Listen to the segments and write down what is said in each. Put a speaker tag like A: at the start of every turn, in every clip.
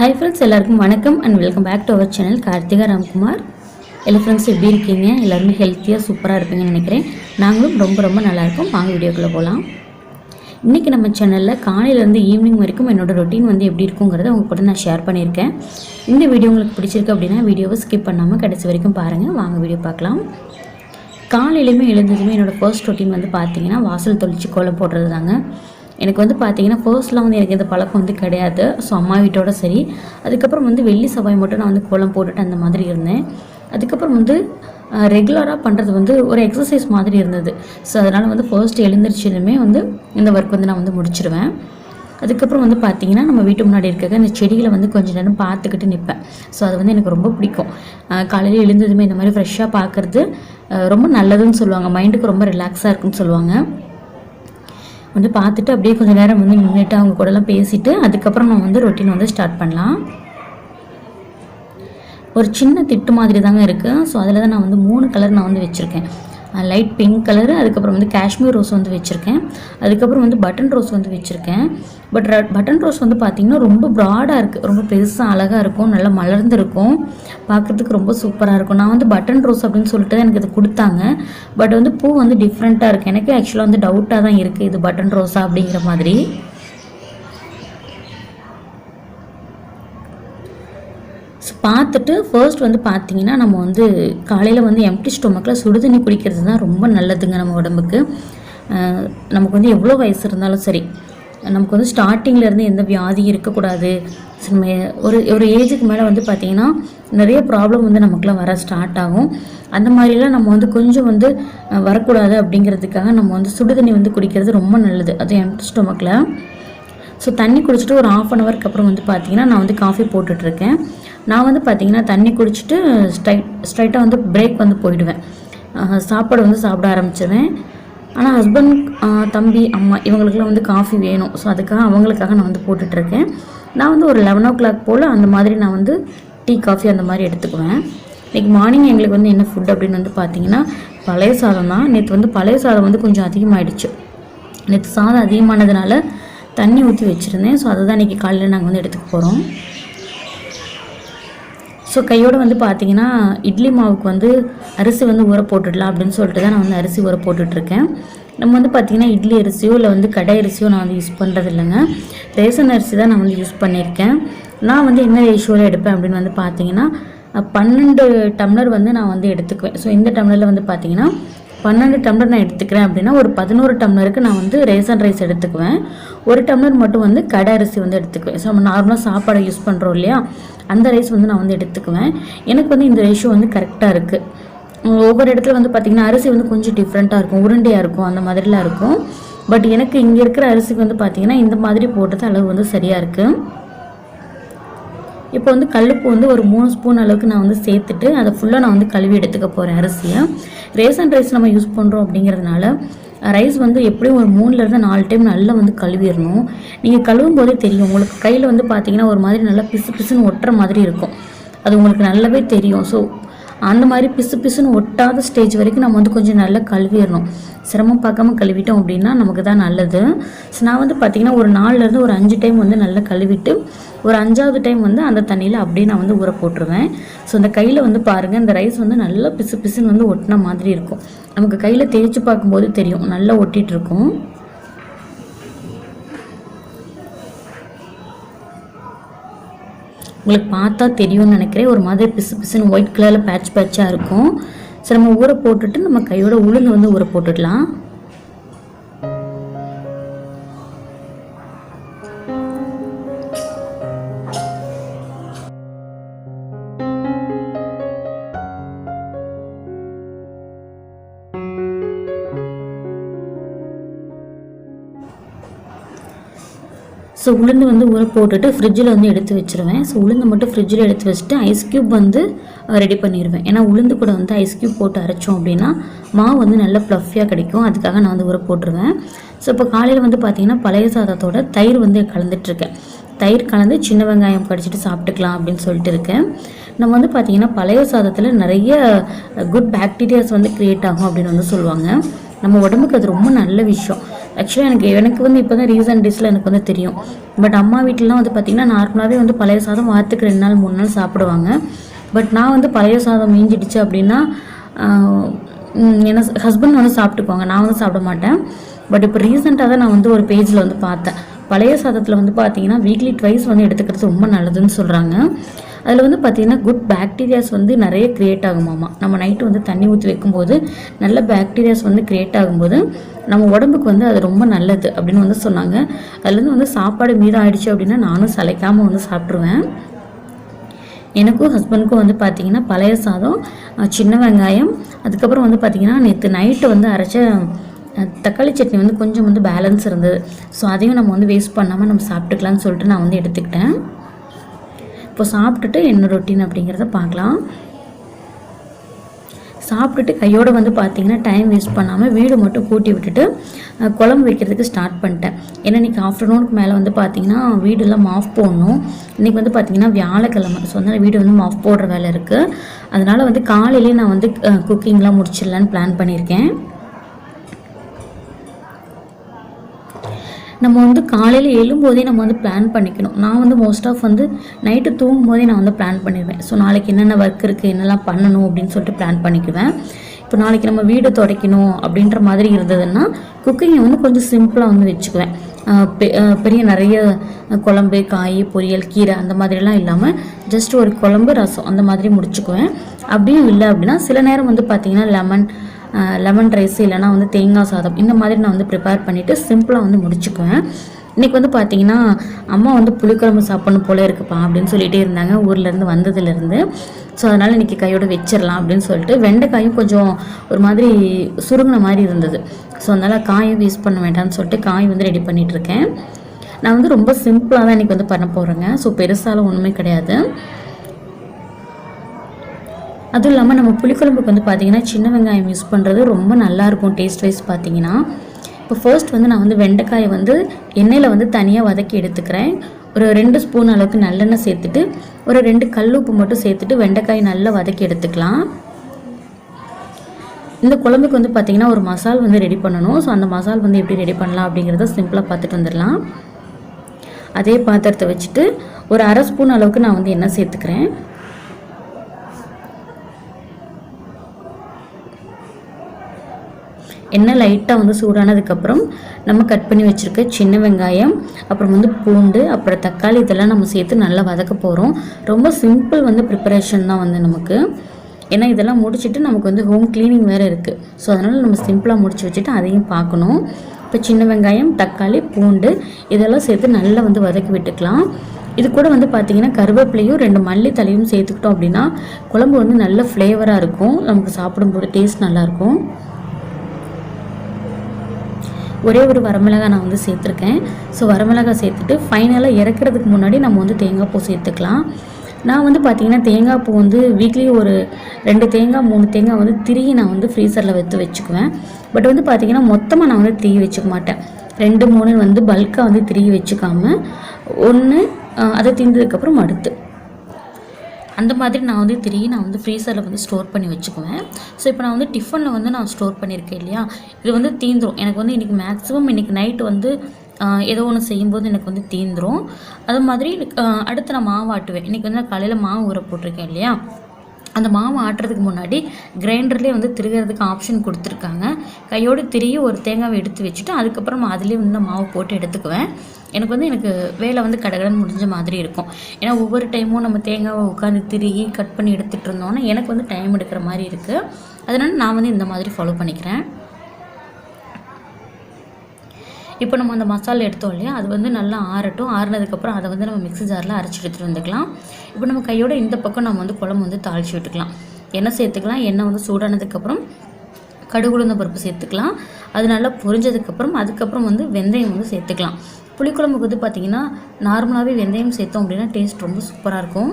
A: Hi friends எல்லாருக்கும் வணக்கம் and welcome back to our channel Karthika Ramkumar. எல்லா friends எப்படி இருக்கீங்க? எல்லாருமே ஹெல்த்தியாக சூப்பராக இருப்பீங்கன்னு நினைக்கிறேன். நாங்களும் ரொம்ப ரொம்ப நல்லாயிருக்கும் வாங்க வீடியோக்குள்ளே போகலாம் இன்றைக்கி நம்ம சேனலில் காலையிலேருந்து ஈவினிங் வரைக்கும் என்னோடய ரொட்டீன் வந்து எப்படி இருக்குங்கிறத உங்கள் கூட நான் ஷேர் பண்ணியிருக்கேன். இந்த வீடியோ உங்களுக்கு பிடிச்சிருக்கு அப்படின்னா வீடியோவை ஸ்கிப் பண்ணாமல் கடைசி வரைக்கும் பாருங்கள் வாங்க வீடியோ பார்க்கலாம். காலையிலையுமே எழுந்ததுமே என்னோடய ஃபர்ஸ்ட் ரொட்டீன் வந்து பார்த்தீங்கன்னா வாசல் தொளிச்சு கோலம் போடுறது தாங்க எனக்கு வந்து பார்த்தீங்கன்னா ஃபர்ஸ்ட்லாம் வந்து எனக்கு இந்த பழக்கம் வந்து கிடையாது. ஸோ அம்மா வீட்டோட சரி. அதுக்கப்புறம் வந்து வெள்ளி செவ்வாய் மட்டும் நான் வந்து கோலம் போட்டுட்டு அந்த மாதிரி இருந்தேன். அதுக்கப்புறம் வந்து ரெகுலராக பண்ணுறது வந்து ஒரு எக்ஸசைஸ் மாதிரி இருந்தது. ஸோ அதனால் வந்து ஃபர்ஸ்ட் எழுந்திரிச்சதுமே வந்து இந்த ஒர்க் வந்து நான் வந்து முடிச்சிடுவேன் அதுக்கப்புறம் வந்து பார்த்தீங்கன்னா நம்ம வீட்டு முன்னாடி இருக்க இந்த செடிகளை வந்து கொஞ்ச நேரம் பார்த்துக்கிட்டு நிற்பேன் ஸோ அது வந்து எனக்கு ரொம்ப பிடிக்கும். காலையில் எழுந்ததுமே இந்த மாதிரி ஃப்ரெஷ்ஷாக பார்க்குறது ரொம்ப நல்லதுன்னு சொல்லுவாங்க. மைண்டுக்கு ரொம்ப ரிலாக்ஸாக இருக்குன்னு சொல்லுவாங்க. வந்து பார்த்துட்டு அப்படியே கொஞ்சம் நேரம் வந்து நின்றுட்டு அவங்க கூடலாம் பேசிட்டு அதுக்கப்புறம் நான் வந்து ரொட்டீன் வந்து ஸ்டார்ட் பண்ணலாம். ஒரு சின்ன திட்டு மாதிரி தாங்க இருக்குது ஸோ அதில் தான் நான் வந்து மூணு கலர் நான் வந்து வச்சுருக்கேன். லைட் பிங்க் கலரு அதுக்கப்புறம் வந்து காஷ்மீர் ரோஸ் வந்து வச்சுருக்கேன். அதுக்கப்புறம் வந்து பட்டன் ரோஸ் வந்து வச்சுருக்கேன். பட் பட்டன் ரோஸ் வந்து பார்த்திங்கன்னா ரொம்ப ப்ராடாக இருக்குது ரொம்ப பெருசாக அழகாக இருக்கும். நல்லா மலர்ந்துருக்கும். பார்க்குறதுக்கு ரொம்ப சூப்பராக இருக்கும். நான் வந்து பட்டன் ரோஸ் அப்படின்னு சொல்லிட்டு தான் எனக்கு இது கொடுத்தாங்க. பட் வந்து பூ வந்து டிஃப்ரெண்ட்டாக இருக்குது எனக்கு ஆக்சுவலாக வந்து டவுட்டாக தான் இருக்குது இது பட்டன் ரோஸா அப்படிங்கிற மாதிரி. பார்த்துட்டு ஃபர்ஸ்ட் வந்து பார்த்தீங்கன்னா நம்ம வந்து காலையில் வந்து எம்டி ஸ்டொமக்கில் சுடுதண்ணி குடிக்கிறது தான் ரொம்ப நல்லதுங்க நம்ம உடம்புக்கு. நமக்கு வந்து எவ்வளோ வயசு இருந்தாலும் சரி நமக்கு வந்து ஸ்டார்டிங்லேருந்து எந்த வியாதி இருக்கக்கூடாது. நம்ம ஒரு ஒரு ஏஜுக்கு மேலே வந்து பார்த்திங்கன்னா நிறைய ப்ராப்ளம் வந்து நமக்குலாம் வர ஸ்டார்ட் ஆகும். அந்த மாதிரிலாம் நம்ம வந்து கொஞ்சம் வந்து வரக்கூடாது அப்படிங்கிறதுக்காக நம்ம வந்து சுடுதண்ணி வந்து குடிக்கிறது ரொம்ப நல்லது. அது எம்டி ஸ்டொமக்கில் ஸோ தண்ணி குடிச்சிட்டு ஒரு ஆஃப் அன் ஹவருக்கு அப்புறம் வந்து பார்த்திங்கன்னா நான் வந்து காஃபி போட்டுட்ருக்கேன் நான் வந்து பார்த்திங்கன்னா தண்ணி குடிச்சிட்டு ஸ்ட்ரைட் ஸ்ட்ரைட்டாக வந்து பிரேக் வந்து போயிடுவேன். சாப்பாடு வந்து சாப்பிட ஆரம்பிச்சிடுவேன் ஆனால் ஹஸ்பண்ட் தம்பி அம்மா இவங்களுக்குலாம் வந்து காஃபி வேணும். ஸோ அதுக்காக அவங்களுக்காக நான் வந்து போட்டுட்ருக்கேன். நான் வந்து ஒரு லெவன் ஓ கிளாக் போல் அந்த மாதிரி நான் வந்து டீ காஃபி அந்த மாதிரி எடுத்துக்குவேன். இன்றைக்கி மார்னிங் எங்களுக்கு வந்து என்ன ஃபுட் அப்படின்னு வந்து பார்த்தீங்கன்னா பழைய சாதம் தான். நேற்று வந்து பழைய சாதம் வந்து கொஞ்சம் அதிகமாகிடுச்சு நேற்று சாதம் அதிகமானதுனால தண்ணி ஊற்றி வச்சுருந்தேன். ஸோ அதை தான் இன்றைக்கி காலையில் நாங்கள் வந்து எடுத்துக்க போகிறோம் ஸோ கையோடு வந்து பார்த்தீங்கன்னா இட்லி மாவுக்கு வந்து அரிசி வந்து ஊற போட்டுடலாம் அப்படின்னு சொல்லிட்டு தான் நான் வந்து அரிசி ஊற போட்டுட்ருக்கேன். நம்ம வந்து பார்த்திங்கன்னா இட்லி அரிசியோ இல்லை வந்து கடை அரிசியோ நான் வந்து யூஸ் பண்ணுறது இல்லைங்க ரேசன் அரிசி தான் நான் வந்து யூஸ் பண்ணியிருக்கேன். நான் வந்து என்ன ரேஷியோவில் எடுப்பேன் அப்படின்னு வந்து பார்த்தீங்கன்னா பன்னெண்டு டம்ளர் வந்து நான் வந்து எடுத்துக்குவேன். ஸோ இந்த டம்ளரில் வந்து பார்த்தீங்கன்னா பன்னெண்டு டம்ளர் நான் எடுத்துக்கிறேன் அப்படின்னா ஒரு பதினோரு டம்ளருக்கு நான் வந்து ரேசன் ரைஸ் எடுத்துக்குவேன். ஒரு டம்ளர் மட்டும் வந்து கடை அரிசி வந்து எடுத்துக்குவேன். ஸோ நம்ம நார்மலாக சாப்பாடை யூஸ் பண்ணுறோம் இல்லையா? அந்த ரைஸ் வந்து நான் வந்து எடுத்துக்குவேன். எனக்கு வந்து இந்த ரேஷியோ வந்து கரெக்டாக இருக்குது ஒவ்வொரு இடத்துல வந்து பார்த்திங்கன்னா அரிசி வந்து கொஞ்சம் டிஃப்ரெண்ட்டாக இருக்கும். உருண்டையாக இருக்கும். அந்த மாதிரிலாம் இருக்கும். பட் எனக்கு இங்கே இருக்கிற அரிசிக்கு வந்து பார்த்திங்கன்னா இந்த மாதிரி போட்டது அளவு வந்து சரியாக இருக்குது இப்போ வந்து கல்லுப்பு வந்து ஒரு மூணு ஸ்பூன் அளவுக்கு நான் வந்து சேர்த்துட்டு அதை ஃபுல்லாக நான் வந்து கழுவி எடுத்துக்க போகிறேன் அரிசியை. ரேசன் ரைஸ் நம்ம யூஸ் பண்ணுறோம் அப்படிங்கிறதுனால ரைஸ் வந்து எப்படியும் ஒரு மூணுலேருந்து நாலு டைம் நல்லா வந்து கழுவிடணும். நீங்கள் கழுவும் போதே தெரியும் உங்களுக்கு கையில் வந்து பார்த்தீங்கன்னா ஒரு மாதிரி நல்லா பிசு பிசுன்னு ஒட்டுற மாதிரி இருக்கும். அது உங்களுக்கு நல்லாவே தெரியும். ஸோ அந்த மாதிரி பிசு பிசுன்னு ஒட்டாத ஸ்டேஜ் வரைக்கும் நம்ம வந்து கொஞ்சம் நல்லா கழுவிடணும். சிரமம் பார்க்காம கழுவிட்டோம் அப்படின்னா நமக்கு தான் நல்லது. ஸோ நான் வந்து பார்த்திங்கன்னா ஒரு நாலுலேருந்து ஒரு அஞ்சு டைம் வந்து நல்லா கழுவிட்டு ஒரு அஞ்சாவது டைம் வந்து அந்த தண்ணியில் அப்படியே நான் வந்து ஊற போட்டுருவேன். ஸோ அந்த கையில் வந்து பாருங்கள் இந்த ரைஸ் வந்து நல்லா பிசு பிசுன்னு வந்து ஒட்டின மாதிரி இருக்கும். நமக்கு கையில் தேய்ச்சி பார்க்கும்போது தெரியும் நல்லா ஒட்டிகிட்டு இருக்கும். உங்களுக்கு பார்த்தா தெரியும்னு நினைக்கிறேன். ஒரு மாதிரி பிசு பிசுன்னு ஒயிட் கலரில் பேட்ச் பேட்சாக இருக்கும். சரி நம்ம ஊற போட்டுட்டு நம்ம கையோட உளுந்து வந்து ஊற போட்டுடலாம். ஸோ உளுந்து வந்து ஊற போட்டுட்டு ஃப்ரிட்ஜில் வந்து எடுத்து வச்சிருவேன். ஸோ உளுந்து மட்டும் ஃப்ரிட்ஜில் எடுத்து வச்சுட்டு ஐஸ் க்யூப் வந்து ரெடி பண்ணிடுவேன் ஏன்னா உளுந்து கூட வந்து ஐஸ் க்யூப் போட்டு அரைச்சோம் அப்படின்னா மாவு வந்து நல்லா ப்ளஃபியாக கிடைக்கும். அதுக்காக நான் வந்து ஊற போட்டுருவேன். ஸோ இப்போ காலையில் வந்து பார்த்தீங்கன்னா பழைய சாதத்தோட தயிர் வந்து கலந்துட்டுருக்கேன். தயிர் கலந்து சின்ன வெங்காயம் கடிச்சிட்டு சாப்பிட்டுக்கலாம் அப்படின்னு சொல்லிட்டு இருக்கேன். நம்ம வந்து பார்த்திங்கன்னா பழைய சாதத்தில் நிறைய குட் பாக்டீரியாஸ் வந்து க்ரியேட் ஆகும் அப்படின்னு வந்து சொல்லுவாங்க. நம்ம உடம்புக்கு அது ரொம்ப நல்ல விஷயம். ஆக்சுவலாக எனக்கு எனக்கு வந்து இப்போ தான் ரீசன்ட் டேஸில் எனக்கு வந்து தெரியும். பட் அம்மா வீட்டிலலாம் வந்து பார்த்திங்கன்னா நார்மலாகவே வந்து பழைய சாதம் வாரத்துக்கு ரெண்டு நாள் மூணு நாள் சாப்பிடுவாங்க. பட் நான் வந்து பழைய சாதம் மீஞ்சிடுச்சு அப்படின்னா என்ன ஹஸ்பண்ட் வந்து சாப்பிட்டுக்குவாங்க. நான் வந்து சாப்பிட மாட்டேன். பட் இப்போ ரீசெண்டாக தான் நான் வந்து ஒரு பேஜில் வந்து பார்த்தேன். பழைய சாதத்தில் வந்து பார்த்தீங்கன்னா வீக்லி ட்வைஸ் வந்து எடுத்துக்கிறது ரொம்ப நல்லதுன்னு சொல்கிறாங்க அதில் வந்து பார்த்திங்கன்னா குட் பேக்டீரியாஸ் வந்து நிறைய க்ரியேட் ஆகுமாமா நம்ம நைட்டு வந்து தண்ணி ஊற்றி வைக்கும்போது நல்ல பாக்டீரியாஸ் வந்து க்ரியேட் ஆகும்போது நம்ம உடம்புக்கு வந்து அது ரொம்ப நல்லது அப்படின்னு வந்து சொன்னாங்க. அதுலேருந்து வந்து சாப்பாடு மீதம் ஆயிடுச்சு அப்படின்னா நானும் சளைக்காமல் வந்து சாப்பிட்ருவேன் எனக்கும் ஹஸ்பண்டுக்கும் வந்து பார்த்திங்கன்னா பழைய சாதம் சின்ன வெங்காயம் அதுக்கப்புறம் வந்து பார்த்திங்கன்னா நேற்று நைட்டு வந்து அரைச்ச தக்காளி சட்னி வந்து கொஞ்சம் வந்து பேலன்ஸ் இருந்தது. ஸோ அதையும் நம்ம வந்து வேஸ்ட் பண்ணாமல் நம்ம சாப்பிட்டுக்கலாம்னு சொல்லிட்டு நான் வந்து எடுத்துக்கிட்டேன். இப்போ சாப்பிட்டுட்டு என்ன ரொட்டீன் அப்படிங்கிறத பார்க்கலாம். சாப்பிட்டுட்டு கையோடு வந்து பார்த்தீங்கன்னா டைம் வேஸ்ட் பண்ணாமல் வீடு மட்டும் கூட்டி விட்டுட்டு குழம்பு வைக்கிறதுக்கு ஸ்டார்ட் பண்ணிட்டேன். ஏன்னா இன்றைக்கி ஆஃப்டர்நூனுக்கு மேலே வந்து பார்த்தீங்கன்னா வீடெல்லாம் மாஃப் போடணும். இன்றைக்கி வந்து பார்த்திங்கன்னா வியாழக்கிழமை. ஸோ அதனால் வீடு வந்து மாஃப் போடுற வேலை இருக்குது அதனால் வந்து காலையிலேயே நான் வந்து குக்கிங்லாம் முடிச்சிடலான்னு பிளான் பண்ணியிருக்கேன். நம்ம வந்து காலையில் எழும்போதே நம்ம வந்து பிளான் பண்ணிக்கணும். நான் வந்து மோஸ்ட் ஆஃப் வந்து நைட்டு தூங்கும் போதே நான் வந்து பிளான் பண்ணிடுவேன். ஸோ நாளைக்கு என்னென்ன ஒர்க் இருக்குது என்னெல்லாம் பண்ணணும் அப்படின்னு சொல்லிட்டு பிளான் பண்ணிக்குவேன். இப்போ நாளைக்கு நம்ம வீடு துடைக்கணும் அப்படின்ற மாதிரி இருந்ததுன்னா குக்கிங்கை வந்து கொஞ்சம் சிம்பிளாக வந்து வச்சுக்குவேன். பெ- பெரிய நிறைய குழம்பு காய் பொரியல் கீரை அந்த மாதிரிலாம் இல்லாமல் ஜஸ்ட் ஒரு குழம்பு ரசம் அந்த மாதிரி முடிச்சுக்குவேன். அப்படியும் இல்லை அப்படின்னா சில நேரம் வந்து பார்த்திங்கன்னா லெமன் லெமன் ரைஸ் இல்லைனா வந்து தேங்காய் சாதம் இந்த மாதிரி நான் வந்து ப்ரிப்பேர் பண்ணிவிட்டு சிம்பிளாக வந்து முடிச்சுக்குவேன். இன்றைக்கி வந்து பார்த்தீங்கன்னா அம்மா வந்து புளிக்குழம்பு சாப்பிடணும் போல இருக்குப்பா அப்படின்னு சொல்லிகிட்டே இருந்தாங்க. ஊர்லேருந்து வந்ததுலேருந்து ஸோ அதனால் இன்றைக்கி கையோடு வச்சிடலாம் அப்படின்னு சொல்லிட்டு வெண்டைக்காயும் கொஞ்சம் ஒரு மாதிரி சுருங்கின மாதிரி இருந்தது. ஸோ அதனால் காயும் யூஸ் பண்ண வேண்டாம்னு சொல்லிட்டு காய் வந்து ரெடி பண்ணிகிட்ருக்கேன் நான் வந்து ரொம்ப சிம்பிளாக தான் இன்றைக்கி வந்து பண்ண போகிறேங்க ஸோ பெருசாலும் ஒன்றுமே கிடையாது. அதுவும் இல்லாமல் நம்ம புளிக்குழம்புக்கு வந்து பார்த்தீங்கன்னா சின்ன வெங்காயம் யூஸ் பண்ணுறது ரொம்ப நல்லாயிருக்கும் டேஸ்ட் வைஸ் பார்த்தீங்கன்னா இப்போ ஃபர்ஸ்ட் வந்து நான் வந்து வெண்டைக்காயை வந்து எண்ணெயில் வந்து தனியாக வதக்கி எடுத்துக்கிறேன். ஒரு ரெண்டு ஸ்பூன் அளவுக்கு நல்லெண்ணெய் சேர்த்துட்டு ஒரு ரெண்டு கல் உப்பு மட்டும் சேர்த்துட்டு வெண்டைக்காயை நல்லா வதக்கி எடுத்துக்கலாம். இந்த குழம்புக்கு வந்து பார்த்திங்கன்னா ஒரு மசால் வந்து ரெடி பண்ணணும். ஸோ அந்த மசால் வந்து எப்படி ரெடி பண்ணலாம் அப்படிங்கிறத சிம்பிளாக பார்த்துட்டு வந்துடலாம். அதே பாத்திரத்தை வச்சுட்டு ஒரு அரை ஸ்பூன் அளவுக்கு நான் வந்து எண்ணெய் சேர்த்துக்கிறேன். எண்ணெய் லைட்டாக வந்து சூடானதுக்கப்புறம் நம்ம கட் பண்ணி வச்சுருக்க சின்ன வெங்காயம் அப்புறம் வந்து பூண்டு அப்புறம் தக்காளி இதெல்லாம் நம்ம சேர்த்து நல்லா வதக்க போகிறோம் ரொம்ப சிம்பிள் வந்து ப்ரிப்பரேஷன் தான் வந்து நமக்கு. ஏன்னா இதெல்லாம் முடிச்சுட்டு நமக்கு வந்து ஹோம் க்ளீனிங் வேறு இருக்குது ஸோ அதனால் நம்ம சிம்பிளாக முடிச்சு வச்சுட்டு அதையும் பார்க்கணும். இப்போ சின்ன வெங்காயம் தக்காளி பூண்டு இதெல்லாம் சேர்த்து நல்லா வந்து வதக்கி விட்டுக்கலாம். இது கூட வந்து பார்த்திங்கன்னா கருவேப்பிலையும் ரெண்டு மல்லி தலையும் சேர்த்துக்கிட்டோம் அப்படின்னா குழம்பு வந்து நல்ல ஃப்ளேவராக இருக்கும். நமக்கு சாப்பிடும்போது டேஸ்ட் நல்லாயிருக்கும் ஒரே ஒரு வரமிளகாய் நான் வந்து சேர்த்துருக்கேன். ஸோ வரமிளகாய் சேர்த்துட்டு ஃபைனலாக இறக்கிறதுக்கு முன்னாடி நம்ம வந்து தேங்காய் பூ சேர்த்துக்கலாம். நான் வந்து பார்த்திங்கன்னா தேங்காய் பூ வந்து வீக்லி ஒரு ரெண்டு தேங்காய் மூணு தேங்காய் வந்து திருகி நான் வந்து ஃப்ரீசரில் வைத்து வச்சுக்குவேன். பட் வந்து பார்த்திங்கன்னா மொத்தமாக நான் வந்து திருகி வச்சுக்க மாட்டேன். ரெண்டு மூணு வந்து பல்காக வந்து திருகி வச்சுக்காமல் ஒன்று அதை தீர்ந்ததுக்கப்புறம் அடுத்து. அந்த மாதிரி நான் வந்து திரும்பி நான் வந்து ஃப்ரீசரில் வந்து ஸ்டோர் பண்ணி வச்சுக்குவேன். ஸோ இப்போ நான் வந்து டிஃபனில் வந்து நான் ஸ்டோர் பண்ணியிருக்கேன் இல்லையா? இது வந்து தீந்துடும் எனக்கு வந்து இன்றைக்கி மேக்ஸிமம் இன்றைக்கி நைட்டு வந்து ஏதோ ஒன்று செய்யும்போது எனக்கு வந்து தீந்துரும். அது மாதிரி அடுத்து நான் மாவு ஆட்டுவேன். இன்றைக்கி வந்து நான் காலையில் மாவு ஊற போட்டிருக்கேன் இல்லையா? அந்த மாவு ஆட்டுறதுக்கு முன்னாடி கிரைண்டர்லேயே வந்து திருகிறதுக்கு ஆப்ஷன் கொடுத்துருக்காங்க. கையோடு திரிய ஒரு தேங்காவை எடுத்து வச்சுட்டு அதுக்கப்புறம் அதுலேயே வந்து நான் மாவு போட்டு எடுத்துக்குவேன். எனக்கு வந்து எனக்கு வேலை வந்து கடகடன் முடிஞ்ச மாதிரி இருக்கும். ஏன்னா ஒவ்வொரு டைமும் நம்ம தேங்காவை உட்காந்து திருகி கட் பண்ணி எடுத்துகிட்டு இருந்தோன்னா எனக்கு வந்து டைம் எடுக்கிற மாதிரி இருக்குது அதனால் நான் வந்து இந்த மாதிரி ஃபாலோ பண்ணிக்கிறேன். இப்போ நம்ம அந்த மசாலா எடுத்தோம் இல்லையா? அது வந்து நல்லா ஆறட்டும். ஆறுனதுக்கப்புறம் அதை வந்து நம்ம மிக்ஸி ஜாரில் அரைச்சி எடுத்துகிட்டு வந்துக்கலாம். இப்போ நம்ம கையோட இந்த பக்கம் நம்ம வந்து குழம்பு வந்து தாளித்து விட்டுக்கலாம். எண்ணெய் சேர்த்துக்கலாம். எண்ணெய் வந்து சூடானதுக்கப்புறம் கடுகுளுந்த பருப்பு சேர்த்துக்கலாம். அது நல்லா பொரிஞ்சதுக்கப்புறம் அதுக்கப்புறம் வந்து வெந்தயம் வந்து சேர்த்துக்கலாம். புளிக்குழம்புக்கு வந்து பார்த்திங்கன்னா நார்மலாகவே வெந்தயம் சேர்த்தோம் அப்படின்னா டேஸ்ட் ரொம்ப சூப்பராக இருக்கும்.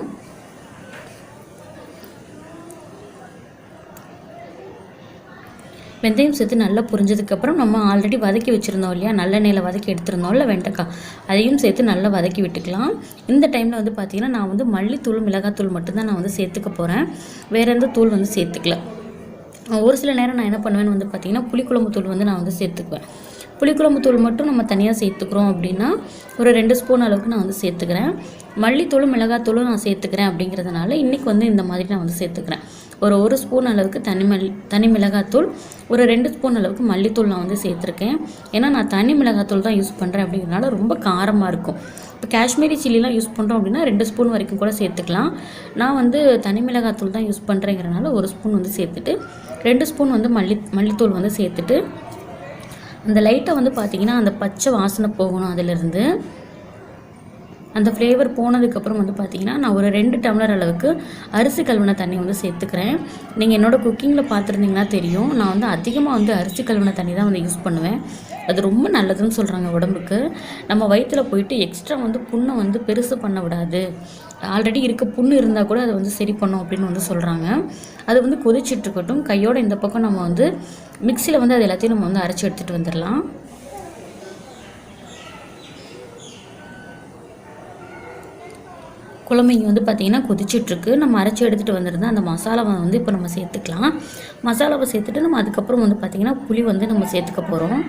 A: வெந்தயம் சேர்த்து நல்லா புரிஞ்சதுக்கப்புறம் நம்ம ஆல்ரெடி வதக்கி வச்சுருந்தோம் இல்லையா? நல்லெண்ணெயில் வதக்கி எடுத்துருந்தோம்ல வெண்டைக்காய் அதையும் சேர்த்து நல்லா வதக்கி விட்டுக்கலாம். இந்த டைமில் வந்து பார்த்திங்கன்னா நான் வந்து மல்லித்தூள் மிளகாத்தூள் மட்டும்தான் நான் வந்து சேர்த்துக்க போகிறேன் வேறு எந்த தூள் வந்து சேர்த்துக்கல. ஒரு சில நேரம் நான் என்ன பண்ணுவேன்னு வந்து பார்த்திங்கன்னா புளிக்குழம்பு தூள் வந்து நான் வந்து சேர்த்துக்குவேன். புளிக்குழம்பு தூள் மட்டும் நம்ம தனியாக சேர்த்துக்கிறோம் அப்படின்னா ஒரு ரெண்டு ஸ்பூன் அளவுக்கு நான் வந்து சேர்த்துக்கிறேன். மல்லித்தூளும் மிளகாத்தூளும் நான் சேர்த்துக்கிறேன் அப்படிங்கிறதுனால இன்றைக்கி வந்து இந்த மாதிரி நான் வந்து சேர்த்துக்கிறேன். ஒரு ஒரு ஸ்பூன் அளவுக்கு தனி மல் தனி மிளகாத்தூள் ஒரு ரெண்டு ஸ்பூன் அளவுக்கு மல்லித்தூள் நான் வந்து சேர்த்துருக்கேன். ஏன்னா நான் தனி மிளகாத்தூள் தான் யூஸ் பண்ணுறேன் அப்படிங்கிறனால ரொம்ப காரமாக இருக்கும். இப்போ காஷ்மீரி சில்லிலாம் யூஸ் பண்ணுறோம் அப்படின்னா ரெண்டு ஸ்பூன் வரைக்கும் கூட சேர்த்துக்கலாம். நான் வந்து தனி மிளகாத்தூள் தான் யூஸ் பண்ணுறேங்கிறனால ஒரு ஸ்பூன் வந்து சேர்த்துட்டு ரெண்டு ஸ்பூன் வந்து மல்லி மல்லித்தூள் வந்து சேர்த்துட்டு அந்த லைட்டை வந்து பார்த்திங்கன்னா அந்த பச்சை வாசனை போகணும் அதிலிருந்து. அந்த ஃப்ளேவர் போனதுக்கப்புறம் வந்து பார்த்திங்கன்னா நான் ஒரு ரெண்டு டம்ளர் அளவுக்கு அரிசி கழுவின தண்ணி வந்து சேர்த்துக்கிறேன். நீங்கள் என்னோடய குக்கிங்கில் பார்த்துருந்தீங்கன்னா தெரியும். நான் வந்து அதிகமாக வந்து அரிசி கழுவின தண்ணி தான் வந்து யூஸ் பண்ணுவேன். அது ரொம்ப நல்லதுன்னு சொல்கிறாங்க உடம்புக்கு. நம்ம வயிற்றில் போயிட்டு எக்ஸ்ட்ரா வந்து புண்ணை வந்து பெருசு பண்ண விடாது. ஆல்ரெடி இருக்க புண்ணு இருந்தால் கூட அதை வந்து சரி பண்ணும் அப்படின்னு வந்து சொல்கிறாங்க அது வந்து கொதிச்சுட்ருக்கட்டும் கையோட இந்த பக்கம் நம்ம வந்து மிக்சியில் வந்து அது எல்லாத்தையும் நம்ம வந்து அரைச்சி எடுத்துகிட்டு வந்துடலாம். குழம்பைங்க வந்து பார்த்திங்கன்னா கொதிச்சிட்ருக்கு நம்ம அரைச்சி எடுத்துகிட்டு வந்திருந்தால் அந்த மசாலாவை வந்து இப்போ நம்ம சேர்த்துக்கலாம். மசாலாவை சேர்த்துட்டு நம்ம அதுக்கப்புறம் வந்து பார்த்திங்கன்னா புளி வந்து நம்ம சேர்த்துக்க போகிறோம்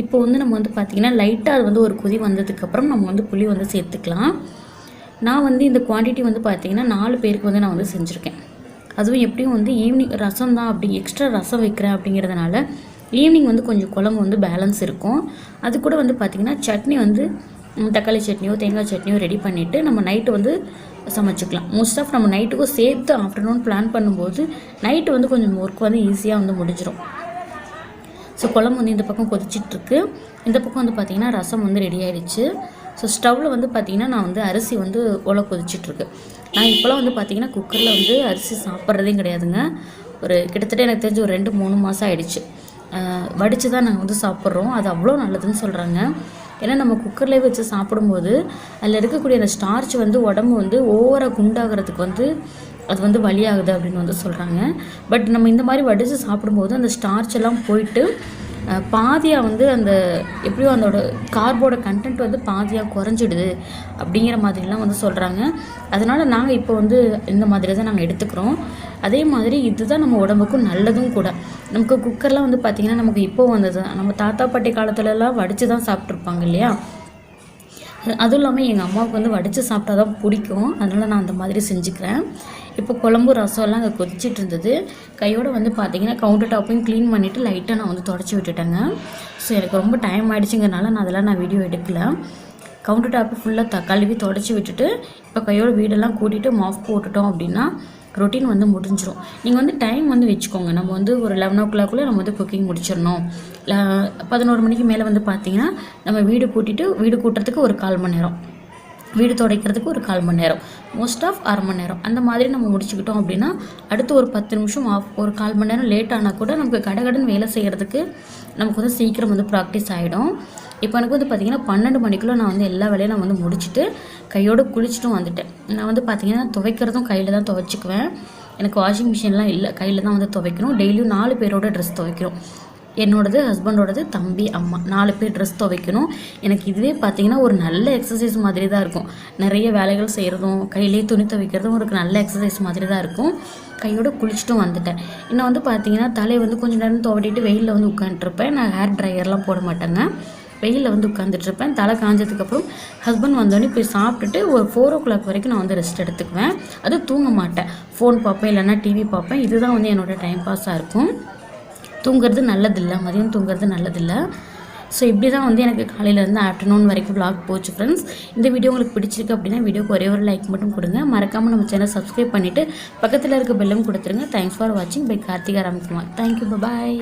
A: இப்போ வந்து நம்ம வந்து பார்த்திங்கன்னா லைட்டாக அது வந்து ஒரு கொதி வந்ததுக்கப்புறம் நம்ம வந்து புளி வந்து சேர்த்துக்கலாம். நான் வந்து இந்த குவான்டிட்டி வந்து பார்த்திங்கன்னா நாலு பேருக்கு வந்து நான் வந்து செஞ்சுருக்கேன். அதுவும் எப்படியும் வந்து ஈவினிங் ரசம் தான் அப்படி எக்ஸ்ட்ரா ரசம் வைக்கிறேன் அப்படிங்கிறதுனால ஈவினிங் வந்து கொஞ்சம் குழம்பு வந்து பேலன்ஸ் இருக்கும். அது கூட வந்து பார்த்திங்கன்னா சட்னி வந்து தக்காளி சட்னியோ தேங்காய் சட்னியோ ரெடி பண்ணிவிட்டு நம்ம நைட்டு வந்து சமைச்சிக்கலாம். மோஸ்ட் ஆஃப் நம்ம நைட்டுக்கும் சேர்த்து ஆஃப்டர்நூன் பிளான் பண்ணும்போது நைட்டு வந்து கொஞ்சம் ஒர்க் வந்து ஈஸியாக வந்து முடிஞ்சிடும் ஸோ குழம்பு வந்து இந்த பக்கம் கொதிச்சிட்ருக்கு. இந்த பக்கம் வந்து பார்த்திங்கன்னா ரசம் வந்து ரெடி ஆகிடுச்சு ஸோ ஸ்டவ்வில் வந்து பார்த்திங்கன்னா நான் வந்து அரிசி வந்து ஒலை கொதிச்சிட்ருக்கு. நான் இப்போலாம் வந்து பார்த்திங்கன்னா குக்கரில் வந்து அரிசி சாப்பிட்றதே கிடையாதுங்க. ஒரு கிட்டத்தட்ட எனக்கு தெரிஞ்சு ஒரு ரெண்டு மூணு மாதம் ஆகிடுச்சு வடித்து தான் நாங்கள் வந்து சாப்பிட்றோம். அது அவ்வளோ நல்லதுன்னு சொல்கிறாங்க ஏன்னா நம்ம குக்கர்லேயே வச்சு சாப்பிடும்போது அதில் இருக்கக்கூடிய அந்த ஸ்டார்ச் வந்து உடம்பு வந்து ஓவராக குண்டாகிறதுக்கு வந்து அது வந்து வழியாகுது அப்படின்னு வந்து சொல்கிறாங்க பட் நம்ம இந்த மாதிரி வடித்து சாப்பிடும்போது அந்த ஸ்டார்ச் எல்லாம் போயிட்டு பாதியாக வந்து அந்த எப்படியோ அதோட கார்போட கண்டென்ட் வந்து பாதியாக குறைஞ்சிடுது அப்படிங்கிற மாதிரிலாம் வந்து சொல்கிறாங்க அதனால் நாங்கள் இப்போ வந்து இந்த மாதிரி தான் நாங்கள் எடுத்துக்கிறோம். அதே மாதிரி இதுதான் நம்ம உடம்புக்கும் நல்லதும் கூட. நமக்கு குக்கர்லாம் வந்து பார்த்திங்கன்னா நமக்கு இப்போ வந்தது. நம்ம தாத்தா பாட்டி காலத்துலலாம் வடித்து தான் சாப்பிட்ருப்பாங்க இல்லையா? அதுவும் இல்லாமல் எங்கள் அம்மாவுக்கு வந்து வடித்து சாப்பிட்டா தான் பிடிக்கும். அதனால் நான் அந்த மாதிரி செஞ்சுக்கிறேன். இப்போ குழம்பு ரசம்லாம் அங்கே கொதிச்சிட்டு இருந்தது கையோடு வந்து பார்த்தீங்கன்னா கவுண்டர் டாப்பையும் க்ளீன் பண்ணிவிட்டு லைட்டாக நான் வந்து தொடச்சி விட்டுட்டேங்க. ஸோ எனக்கு ரொம்ப டைம் ஆகிடுச்சிங்கிறனால நான் அதெல்லாம் நான் வீடியோ எடுக்கல. கவுண்டர் டாப்பு ஃபுல்லாக த கழுவி தொடச்சி விட்டுட்டு இப்போ கையோட வீடெல்லாம் கூட்டிகிட்டு மாஃப் போட்டுட்டோம் அப்படின்னா ரொட்டீன் வந்து முடிஞ்சிடும் நீங்கள் வந்து டைம் வந்து வச்சுக்கோங்க. நம்ம வந்து ஒரு லெவன் ஓ கிளாக்குள்ளே நம்ம வந்து குக்கிங் முடிச்சிடணும். பதினோரு மணிக்கு மேலே வந்து பார்த்தீங்கன்னா நம்ம வீடு கூட்டிகிட்டு வீடு கூட்டுறதுக்கு ஒரு கால் மணி நேரம். வீடு துடைக்கிறதுக்கு ஒரு கால் மணி நேரம். மோஸ்ட் ஆஃப் அரை மணி நேரம். அந்த மாதிரி நம்ம முடிச்சுக்கிட்டோம் அப்படின்னா அடுத்து ஒரு பத்து நிமிஷம் ஆஃப் ஒரு கால் மணி நேரம் லேட் ஆனால் கூட நமக்கு கடகடன் வேலை செய்கிறதுக்கு நமக்கு வந்து சீக்கிரம் வந்து ப்ராக்டிஸ் ஆகிடும் இப்போ எனக்கு வந்து பார்த்திங்கன்னா பன்னெண்டு மணிக்குள்ளே நான் வந்து எல்லா வேலையும் நான் வந்து முடிச்சுட்டு கையோடு குளிச்சுட்டும் வந்துட்டேன். நான் வந்து பார்த்திங்கன்னா துவைக்கிறதும் கையில் தான் துவைச்சிக்குவேன். எனக்கு வாஷிங் மிஷின்லாம் இல்லை கையில் தான் வந்து துவைக்கணும். டெய்லியும் நாலு பேரோட ட்ரெஸ் துவைக்கிறோம். என்னோடது ஹஸ்பண்டோடது தம்பி அம்மா. நாலு பேர் ட்ரெஸ் துவைக்கணும். எனக்கு இதுவே பார்த்தீங்கன்னா ஒரு நல்ல எக்ஸசைஸ் மாதிரி தான் இருக்கும். நிறைய வேலைகள் செய்கிறதும் கையிலே துணி துவைக்கிறதும் ஒரு நல்ல எக்ஸசைஸ் மாதிரி தான் இருக்கும். கையோடு குளிச்சுட்டும் வந்துட்டேன். இன்னும் வந்து பார்த்தீங்கன்னா தலையை வந்து கொஞ்சம் நேரம் துவட்டிட்டு வெயிலில் வந்து உட்காந்துருப்பேன் நான் ஹேர் ட்ரையர்லாம் போட மாட்டேங்க. வெயிலில் வந்து உட்காந்துட்ருப்பேன் தலை காஞ்சதுக்கப்புறம் ஹஸ்பண்ட் வந்தோடனே போய் சாப்பிட்டுட்டு ஒரு ஃபோர் ஓ கிளாக் வரைக்கும் நான் வந்து ரெஸ்ட் எடுத்துக்குவேன். அது தூங்க மாட்டேன். ஃபோன் பார்ப்பேன் இல்லைன்னா டிவி பார்ப்பேன். இதுதான் வந்து என்னோடய டைம் பாஸாக இருக்கும். தூங்குறது நல்லதில்லை மதியம் தூங்குறது நல்லதில்லை. ஸோ இப்படி தான் வந்து எனக்கு காலையிலேருந்து ஆஃப்டர்நூன் வரைக்கும் ப்ளாக் போச்சு ஃப்ரெண்ட்ஸ் இந்த வீடியோ உங்களுக்கு பிடிச்சிருக்கு அப்படின்னா வீடியோக்கு ஒரே ஒரு லைக் மட்டும் கொடுங்க. மறக்காமல் நம்ம சேனல் சப்ஸ்கிரைப் பண்ணிவிட்டு பக்கத்தில் இருக்க பெல்லும் கொடுத்துருங்க. தேங்க்ஸ் ஃபார் வாட்சிங் bye Karthika Ramkumar thank you bye